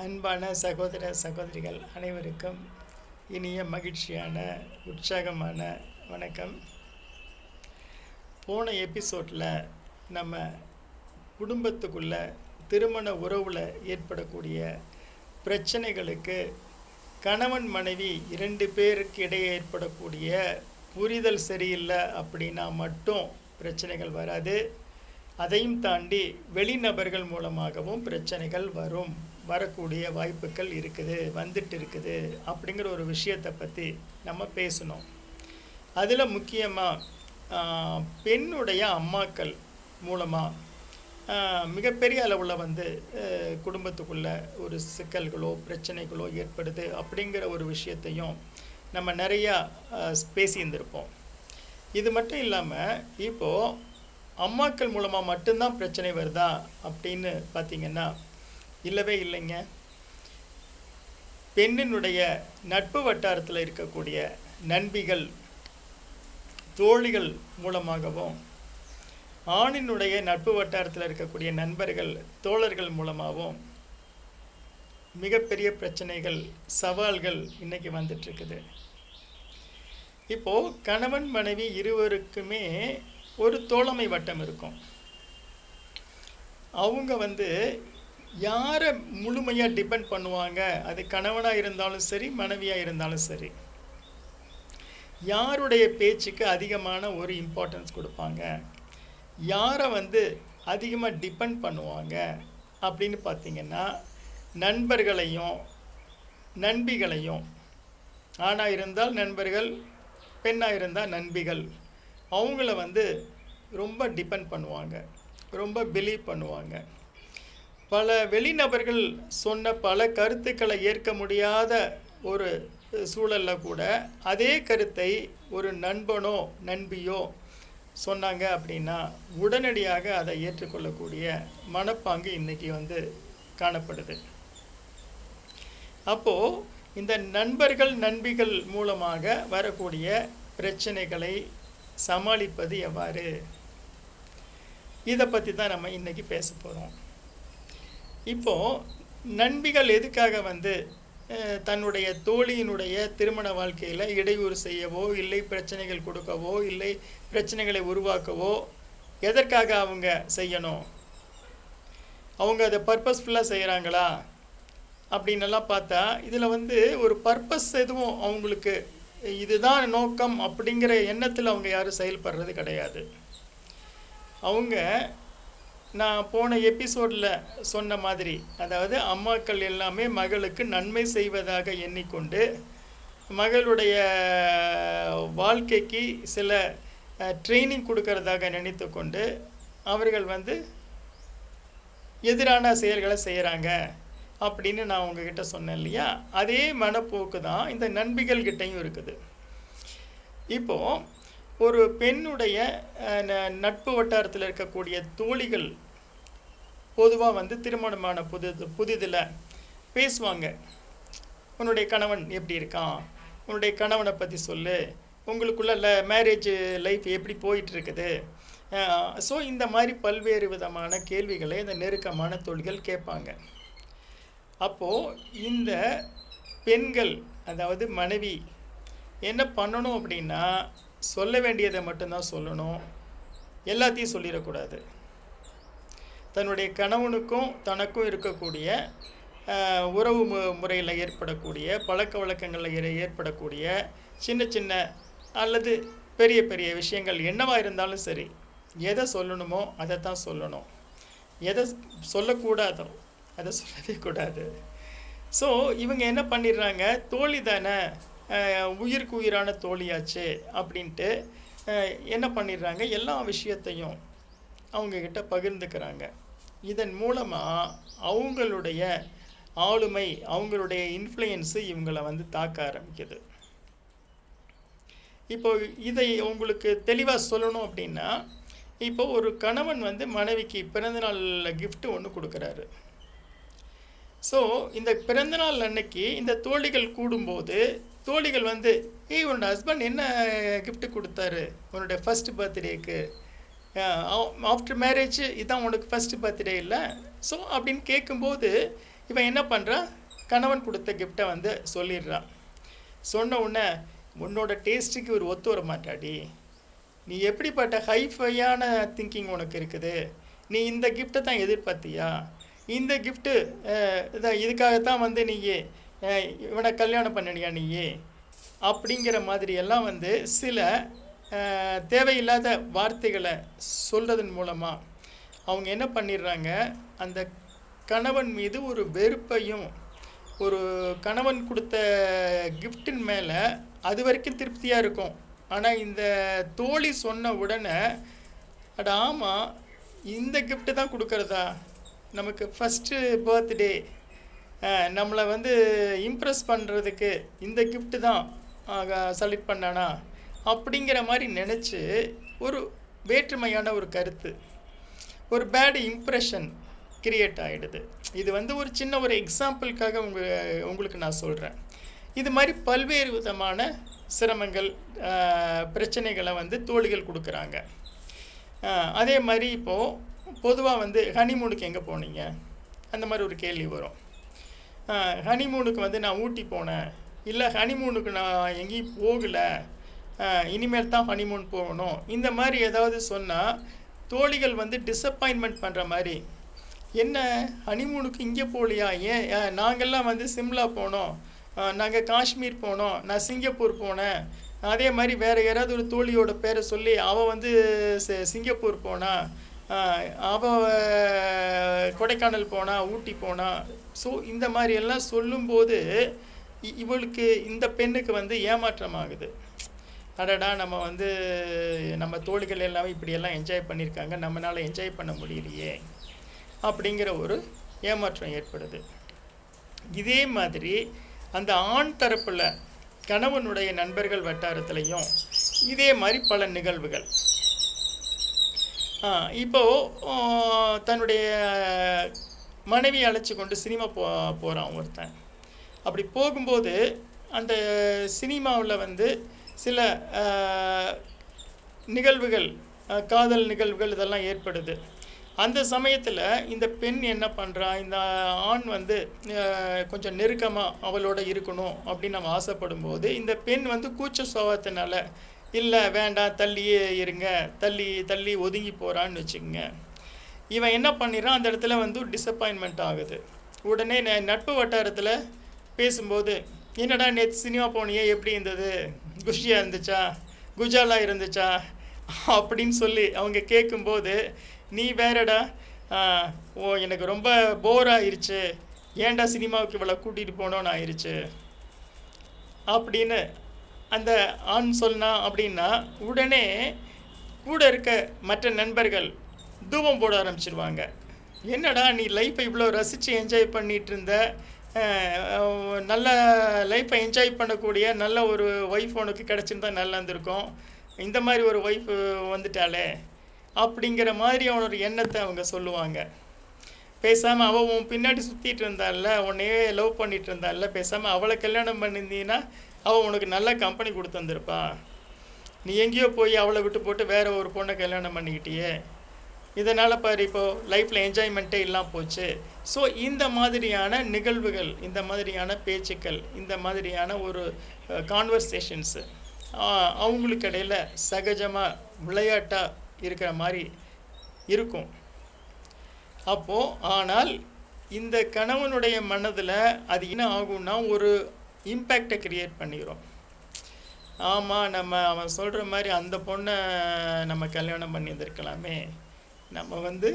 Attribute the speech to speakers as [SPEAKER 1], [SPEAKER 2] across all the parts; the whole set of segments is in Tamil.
[SPEAKER 1] அன்பான சகோதர சகோதரிகள் அனைவருக்கும் இனிய மகிழ்ச்சியான உற்சாகமான வணக்கம். போன எபிசோடில் நம்ம குடும்பத்துக்குள்ள திருமண உறவில் ஏற்படக்கூடிய பிரச்சனைகளுக்கு கணவன் மனைவி இரண்டு பேருக்கு இடையே ஏற்படக்கூடிய புரிதல் சரியில்லை அப்படின்னா மட்டும் பிரச்சனைகள் வராது. அதையும் தாண்டி வெளிநபர்கள் மூலமாகவும் பிரச்சனைகள் வரும். வரக்கூடிய வாய்ப்புகள் இருக்குது வந்துட்டு இருக்குது அப்படிங்கிற ஒரு விஷயத்தை பற்றி நம்ம பேசணும். அதில் முக்கியமாக பெண்ணுடைய அம்மாக்கள் மூலமாக மிகப்பெரிய அளவில் வந்து குடும்பத்துக்குள்ளே குடும்பத்துக்குள்ள ஒரு சிக்கல்களோ பிரச்சனைகளோ ஏற்படுது அப்படிங்கிற ஒரு விஷயத்தையும் நம்ம நிறையா பேசியிருந்திருப்போம். இது மட்டும் இல்லாமல் இப்போது அம்மாக்கள் மூலமாக மட்டும்தான் பிரச்சனை வருதா அப்படின்னு பார்த்தீங்கன்னா இல்லவே இல்லைங்க. பெண்ணினுடைய நட்பு வட்டாரத்தில் இருக்கக்கூடிய நண்பிகள் தோழிகள் மூலமாகவும் ஆணினுடைய நட்பு வட்டாரத்தில் இருக்கக்கூடிய நண்பர்கள் தோழர்கள் மூலமாகவும் மிகப்பெரிய பிரச்சனைகள் சவால்கள் இன்றைக்கி வந்துட்டுருக்குது. இப்போது கணவன் மனைவி இருவருக்குமே ஒரு தோழமை வட்டம் இருக்கும். அவங்க வந்து யாரை முழுமையாக டிபெண்ட் பண்ணுவாங்க? அது கணவனாக இருந்தாலும் சரி மனைவியாக இருந்தாலும் சரி. யாருடைய பேச்சுக்கு அதிகமான ஒரு இம்பார்ட்டன்ஸ் கொடுப்பாங்க? யாரை வந்து அதிகமாக டிபெண்ட் பண்ணுவாங்க? அப்படின்னு பார்த்தீங்கன்னா நண்பர்களையும் நண்பிகளையும். ஆணாக இருந்தால் நண்பர்கள் பெண்ணாக இருந்தால் நண்பிகள். அவங்கள வந்து ரொம்ப டிபெண்ட் பண்ணுவாங்க. ரொம்ப பிலீவ் பண்ணுவாங்க. பல வெளிநபர்கள் சொன்ன பல கருத்துக்களை ஏற்க முடியாத ஒரு சூழலில் கூட அதே கருத்தை ஒரு நண்பனோ நண்பியோ சொன்னாங்க அப்படின்னா உடனடியாக அதை ஏற்றுக்கொள்ளக்கூடிய மனப்பாங்கு இன்றைக்கி வந்து காணப்படுது. அப்போது இந்த நண்பர்கள் நண்பிகள் மூலமாக வரக்கூடிய பிரச்சனைகளை சமாளிப்பது எவ்வாறு? இதை பற்றி தான் நம்ம இன்றைக்கி பேச போகிறோம் இப்போது நண்பிகள் எதுக்காக வந்து தன்னுடைய தோழியினுடைய திருமண வாழ்க்கையில் இடையூறு செய்யவோ இல்லை பிரச்சனைகள் கொடுக்கவோ இல்லை பிரச்சனைகளை உருவாக்கவோ எதற்காக அவங்க செய்யணும்? அவங்க அதை பர்பஸ்ஃபுல்லாக செய்கிறாங்களா அப்படின்னெல்லாம் பார்த்தா இதில் வந்து ஒரு பர்பஸ் எதுவும் அவங்களுக்கு இதுதான் நோக்கம் அப்படிங்கிற எண்ணத்தில் அவங்க யாரும் செயல்படுறது கிடையாது. அவங்க நான் போன எபிசோடில் சொன்ன மாதிரி அதாவது அம்மாக்கள் எல்லாமே மகளுக்கு நன்மை செய்வதாக எண்ணிக்கொண்டு மகளுடைய வாழ்க்கைக்கு சில ட்ரைனிங் கொடுக்கறதாக நினைத்து கொண்டு அவர்கள் வந்து எதிரான செயல்களை செய்கிறாங்க அப்படின்னு நான் உங்ககிட்ட சொன்னேன் இல்லையா? அதே மனப்போக்கு தான் இந்த நண்பிகள் கிட்டையும் இருக்குது. இப்போது ஒரு பெண்ணுடைய ந- நட்பு வட்டாரத்தில் இருக்கக்கூடிய தோழிகள் பொதுவாக வந்து திருமணமான புது புதிதில் பேசுவாங்க. உன்னுடைய கணவன் எப்படி இருக்கான்? உன்னுடைய கணவனை பற்றி சொல்லு. உங்களுக்குள்ள மேரேஜ் லைஃப் எப்படி போயிட்டு இருக்குது ஸோ இந்த மாதிரி பல்வேறு விதமான கேள்விகளை இந்த நெருக்கமான தோழிகள் கேட்பாங்க. அப்போது இந்த பெண்கள் அதாவது மனைவி என்ன பண்ணணும் அப்படின்னா சொல்ல வேண்டியதை மட்டும்தான் சொல்லணும். எல்லாத்தையும் சொல்லிடக்கூடாது. தன்னுடைய கணவனுக்கும் தனக்கும் இருக்கக்கூடிய உறவு மு முறையில் ஏற்படக்கூடிய பழக்க வழக்கங்களில் ஏற்படக்கூடிய சின்ன சின்ன அல்லது பெரிய பெரிய விஷயங்கள் என்னவாக இருந்தாலும் சரி எதை சொல்லணுமோ அதை தான் சொல்லணும். எதை சொல்லக்கூடாதோ அதை சொல்லவே கூடாது. ஸோ இவங்க என்ன பண்ணிடுறாங்க? தோழி தானே உயிருக்கு உயிரான தோழியாச்சு அப்படின்ட்டு என்ன பண்ணிடுறாங்க? எல்லா விஷயத்தையும் அவங்கக்கிட்ட பகிர்ந்துக்கிறாங்க. இதன் மூலமாக அவங்களுடைய ஆளுமை அவங்களுடைய இன்ஃப்ளூயன்ஸு இவங்களை வந்து தாக்க ஆரம்பிக்குது. இப்போ இதை உங்களுக்கு தெளிவாக சொல்லணும் அப்படின்னா இப்போ ஒரு கணவன் வந்து மனைவிக்கு பிறந்தநாள் கிஃப்ட்டு ஒன்று கொடுக்குறாரு. ஸோ இந்த பிறந்தநாள் அன்னைக்கு இந்த தோழிகள் கூடும்போது தோழிகள் வந்து ஏய் உன்னோட ஹஸ்பண்ட் என்ன கிஃப்ட் கொடுத்தாரு? உன்னோட ஃபர்ஸ்ட் பர்த்டேக்கு ஆஃப்டர் மேரேஜ் இதான் உனக்கு ஃபர்ஸ்ட் பர்த்டே இல்லை? ஸோ அப்படின்னு கேட்கும்போது இவன் என்ன பண்ணுறான் கணவன் கொடுத்த கிஃப்டை வந்து சொல்லிடுறான் சொன்ன உடனே உன்னோட டேஸ்ட்டுக்கு ஒரு ஒத்து வர மாட்டாடி. நீ எப்படிப்பட்ட ஹைஃபையான திங்கிங் உனக்கு இருக்குது? நீ இந்த கிஃப்ட்டை தான் எதிர்பார்த்தியா? இந்த கிஃப்ட்டு இதை இதுக்காகத்தான் வந்து நீங்கள் இவனை கல்யாணம் பண்ணனியா நீயே அப்படிங்கிற மாதிரி எல்லாம் வந்து சில தேவையில்லாத வார்த்தைகளை சொல்கிறதன் மூலமாக அவங்க என்ன பண்ணிடுறாங்க? அந்த கணவன் மீது ஒரு வெறுப்பையும் ஒரு கணவன் கொடுத்த கிஃப்டின் மேலே அது வரைக்கும் திருப்தியாக இருக்கும். ஆனால் இந்த தோழி சொன்ன உடனே அட ஆமாம் இந்த கிஃப்ட்டு தான் கொடுக்குறதா? நமக்கு ஃபஸ்ட்டு பர்த்டே நம்மளை வந்து இம்ப்ரெஸ் பண்ணுறதுக்கு இந்த கிஃப்ட்டு தான் செலக்ட் பண்ணானா? அப்படிங்கிற மாதிரி நினச்சி ஒரு வேற்றுமையான ஒரு கருத்து. ஒரு பேடு இம்ப்ரெஷன் கிரியேட் ஆகிடுது இது வந்து ஒரு சின்ன ஒரு எக்ஸாம்பிளுக்காக உங்க உங்களுக்கு நான் சொல்கிறேன் இது மாதிரி பல்வேறு விதமான சிரமங்கள் பிரச்சனைகளை வந்து தோழிகள் கொடுக்குறாங்க. அதே மாதிரி இப்போது பொதுவாக வந்து ஹனிமூனுக்கு எங்கே போனீங்க? அந்த மாதிரி ஒரு கேள்வி வரும். ஹனிமூனுக்கு வந்து நான் ஊட்டி போனேன். இல்லை ஹனிமூனுக்கு நான் எங்கேயும் போகலை. இனிமேல் தான் ஹனிமூன் போகணும். இந்த மாதிரி ஏதாவது சொன்னால் தோழிகள் வந்து டிசப்பாயின்மெண்ட் பண்ணுற மாதிரி என்ன ஹனிமூனுக்கு இங்கே போகலையா? ஏன் நாங்கள்லாம் நாங்கெல்லாம் வந்து சிம்லா போனோம். நாங்கள் காஷ்மீர் போனோம். நான் சிங்கப்பூர் போனேன். அதே மாதிரி வேறு யாராவது ஒரு தோழியோட பேரை சொல்லி அவள் வந்து சிங்கப்பூர் போனா அவள் கொடைக்கானல் போனால் ஊட்டி போனால் ஸோ இந்த மாதிரியெல்லாம் சொல்லும்போது இ- இவளுக்கு இந்த பெண்ணுக்கு வந்து ஏமாற்றமாகுது. அடடா நம்ம வந்து நம்ம தோழிகள் எல்லாமே இப்படியெல்லாம் என்ஜாய் பண்ணியிருக்காங்க நம்மளால் என்ஜாய் பண்ண முடியலையே அப்படிங்கிற ஒரு ஏமாற்றம் ஏற்படுது. இதே மாதிரி அந்த ஆண் தரப்பில் கணவனுடைய நண்பர்கள் வட்டாரத்திலையும் இதே மாதிரி பல நிகழ்வுகள். இப்போது இப்போ தன்னுடைய மனைவியை அழைச்சி கொண்டு சினிமா போ போகிறான் ஒருத்தன். அப்படி போகும்போது அந்த சினிமாவில் வந்து சில நிகழ்வுகள் காதல் நிகழ்வுகள் இதெல்லாம் ஏற்படுது. அந்த சமயத்தில் இந்த பெண் என்ன பண்ணுறா இந்த ஆண் வந்து கொஞ்சம் நெருக்கமாக அவளோட இருக்கணும் அப்படின்னு நம்ம ஆசைப்படும் போது இந்த பெண் வந்து கூச்ச சுபாவத்தினால இல்லை வேண்டாம் தள்ளியே இருங்க. தள்ளி தள்ளி ஒதுங்கி போகிறான்னு வச்சுக்கோங்க. இவன் என்ன பண்ணிடுறான்? அந்த இடத்துல வந்து டிசப்பாயின்மெண்ட் ஆகுது. உடனே நட்பு வட்டாரத்தில் பேசும்போது என்னடா நேற்று சினிமா போனியே? எப்படி இருந்தது? குஷியாக இருந்துச்சா? குஜாலாக இருந்துச்சா? அப்படின்னு சொல்லி அவங்க கேட்கும்போது நீ வேறடா ஓ எனக்கு ரொம்ப போர் ஆயிடுச்சு ஏன்டா சினிமாவுக்கு இவ்வளோ கூட்டிகிட்டு போனோன்னு ஆயிடுச்சு அப்படின்னு அந்த ஆண் சொன்னான் அப்படின்னா உடனே கூட இருக்க மற்ற நண்பர்கள் தூபம் போட ஆரம்பிச்சிருவாங்க. என்னடா நீ லைஃப்பை இவ்வளோ ரசித்து என்ஜாய் பண்ணிகிட்டு இருந்த நல்ல லைஃப்பை என்ஜாய் பண்ணக்கூடிய நல்ல ஒரு ஒய்ஃப் உனக்கு கிடச்சிருந்தா நல்லா இருந்திருக்கும். இந்த மாதிரி ஒரு ஒய்ஃப் வந்துட்டாளே அப்படிங்கிற மாதிரி அவனோட எண்ணத்தை அவங்க சொல்லுவாங்க. பேசாமல் அவள் உன் பின்னாடி சுற்றிட்டு இருந்தால உன்னையே லவ் பண்ணிகிட்டு இருந்தால பேசாமல் அவளை கல்யாணம் பண்ணியிருந்தீங்கன்னா அவள் உனக்கு நல்ல கம்பெனி கொடுத்து வந்திருப்பா. நீ எங்கேயோ போய் அவளை விட்டு போட்டு வேறு ஒரு பொண்ணை கல்யாணம் பண்ணிக்கிட்டியே. இதனால் பாரு இப்போது லைஃப்பில் என்ஜாய்மெண்ட்டே இல்லாமல் போச்சு. ஸோ இந்த மாதிரியான நிகழ்வுகள் இந்த மாதிரியான பேச்சுக்கள் இந்த மாதிரியான ஒரு கான்வர்சேஷன்ஸு அவங்களுக்கு இடையில் சகஜமாக விளையாட்டாக இருக்கிற மாதிரி இருக்கும். அப்போது ஆனால் இந்த கணவனுடைய மனதில் அது என்ன ஆகும்னா ஒரு இம்பேக்டை க்ரியேட் பண்ணிக்கிறோம். ஆமாம் நம்ம அவன் சொல்கிற மாதிரி அந்த பொண்ணை நம்ம கல்யாணம் பண்ணியிருந்திருக்கலாமே. நம்ம வந்து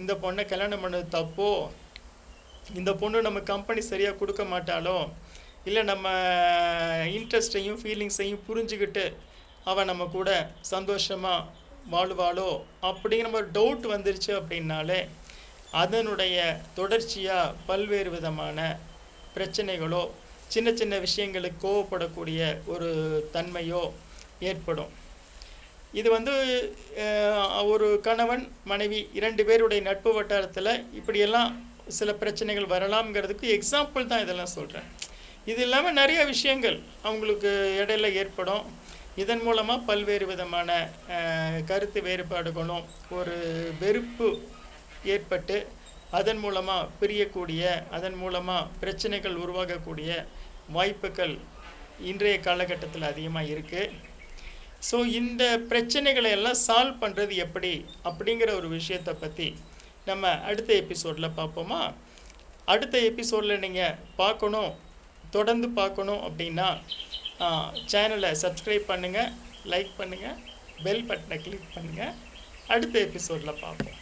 [SPEAKER 1] இந்த பொண்ணை கல்யாணம் பண்ணது தப்போ? இந்த பொண்ணு நம்ம கம்பெனி சரியாக கொடுக்க மாட்டாலோ இல்லை நம்ம இன்ட்ரெஸ்ட்டையும் ஃபீலிங்ஸையும் புரிஞ்சுக்கிட்டு அவன் நம்ம கூட சந்தோஷமாக வாழுவாளோ? அப்படிங்கிற ஒரு டவுட் வந்துருச்சு அப்படின்னாலே அதனுடைய தொடர்ச்சியாக பல்வேறு விதமான பிரச்சனைகளோ சின்ன சின்ன விஷயங்களுக்கு கோவப்படக்கூடிய ஒரு தன்மையோ ஏற்படும். இது வந்து ஒரு கணவன் மனைவி இரண்டு பேருடைய நட்பு வட்டாரத்தில் இப்படியெல்லாம் சில பிரச்சனைகள் வரலாம்ங்கிறதுக்கு எக்ஸாம்பிள் தான் இதெல்லாம் சொல்கிறேன் இது இல்லாமல் நிறைய விஷயங்கள் அவங்களுக்கு இடையில ஏற்படும். இதன் மூலமாக பல்வேறு விதமான கருத்து வேறுபாடுகளும் ஒரு வெறுப்பு ஏற்பட்டு அதன் மூலமாக பிரியக்கூடிய அதன் மூலமாக பிரச்சனைகள் உருவாகக்கூடிய வாய்ப்புகள் இன்றைய காலகட்டத்தில் அதிகமாக இருக்குது ஸோ இந்த பிரச்சனைகளை எல்லாம் சால்வ் பண்ணுறது எப்படி? அப்படிங்கிற ஒரு விஷயத்தை பற்றி நம்ம அடுத்த எபிசோடில் பார்ப்போமா? அடுத்த எபிசோடில் நீங்கள் பார்க்கணும் தொடர்ந்து பார்க்கணும் அப்படின்னா சேனலை சப்ஸ்கிரைப் பண்ணுங்கள் லைக் பண்ணுங்கள் பெல் பட்டனை கிளிக் பண்ணுங்கள் அடுத்த எபிசோடில் பார்ப்போம்.